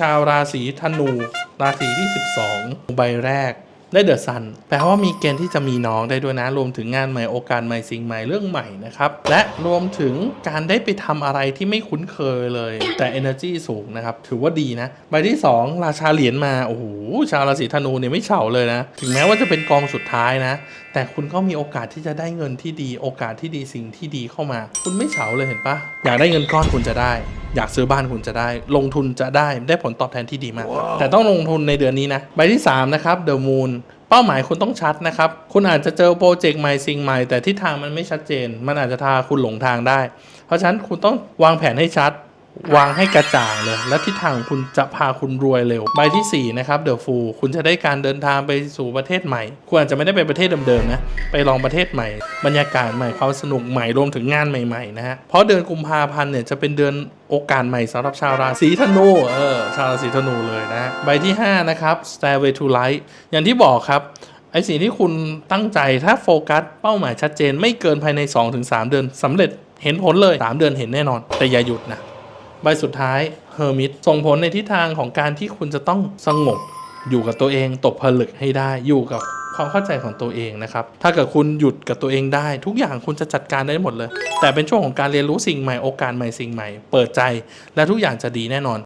ชาวราศีธนู ราศีที่ 12 ใบแรกได้เดอะซันแปลว่ามีเกณฑ์ที่จะมีน้องได้ด้วยนะ รวมถึงงานใหม่โอกาสใหม่สิ่งใหม่เรื่องใหม่นะครับ และรวมถึงการได้ไปทำอะไรที่ไม่คุ้นเคยเลย แต่ energy สูงนะครับ ถือว่าดีนะ ใบที่ 2 ราชาเหรียญมา โอ้โห ชาวราศีธนูเนี่ยไม่เฉาเลยนะ ถึงแม้ว่าจะเป็นกองสุดท้ายนะ แต่คุณก็มีโอกาสที่จะได้เงินที่ดี โอกาสที่ดีสิ่งที่ดีเข้ามา คุณไม่เฉาเลยเห็นปะอยากได้เงินก้อนคุณจะได้ อยากซื้อบ้านคุณจะได้ ลงทุนจะได้ได้ผลตอบแทนที่ดีมากแต่ต้องลงทุนในเดือนนี้นะใบที่3นะครับ The Moon เป้าหมายคุณต้องชัดนะครับ คุณอาจจะเจอโปรเจกต์ใหม่สิ่งใหม่แต่ทิศทางมันไม่ชัดเจน มันอาจจะพาคุณหลงทางได้ เพราะฉะนั้นคุณต้องวางแผนให้ชัด วางให้กระจ่างเลย และทิศทางของคุณจะพาคุณรวยเร็ว ใบทีสี่4นะครับ The Fool คุณจะได้การเดินทางไปสู่ประเทศใหม่ คุณอาจจะไม่ได้ไปประเทศเดิมๆนะ ไปลองประเทศใหม่ บรรยากาศใหม่ความสนุกใหม่รวมถึงงานใหม่ๆนะฮะ เพราะเดือนกุมภาพันธ์เนี่ยจะเป็นเดือนโอกาสใหม่สำหรับชาวราศีธนู เออ ชาวราศีธนูเลยนะฮะใบที่5นะครับ Stairway to Light อย่างที่บอกครับไอสิ่งที่คุณตั้งใจถ้าโฟกัสเป้าหมายชัดเจน ไม่เกินภายใน 2-3 เดือนสำเร็จเห็นผลเลย 3 เดือนเห็นแน่นอน แต่อย่าหยุดนะ ใบสุดท้ายเฮอร์มิตส่งผลในทิศทางของการที่คุณจะต้องสงบ อยู่กับตัวเองตกผลึกให้ได้อยู่กับความเข้าใจของตัวเองนะครับ ถ้าเกิดคุณหยุดกับตัวเองได้ ทุกอย่างคุณจะจัดการได้หมดเลย แต่เป็นช่วงของการเรียนรู้สิ่งใหม่โอกาสใหม่สิ่งใหม่ เปิดใจ และทุกอย่างจะดีแน่นอน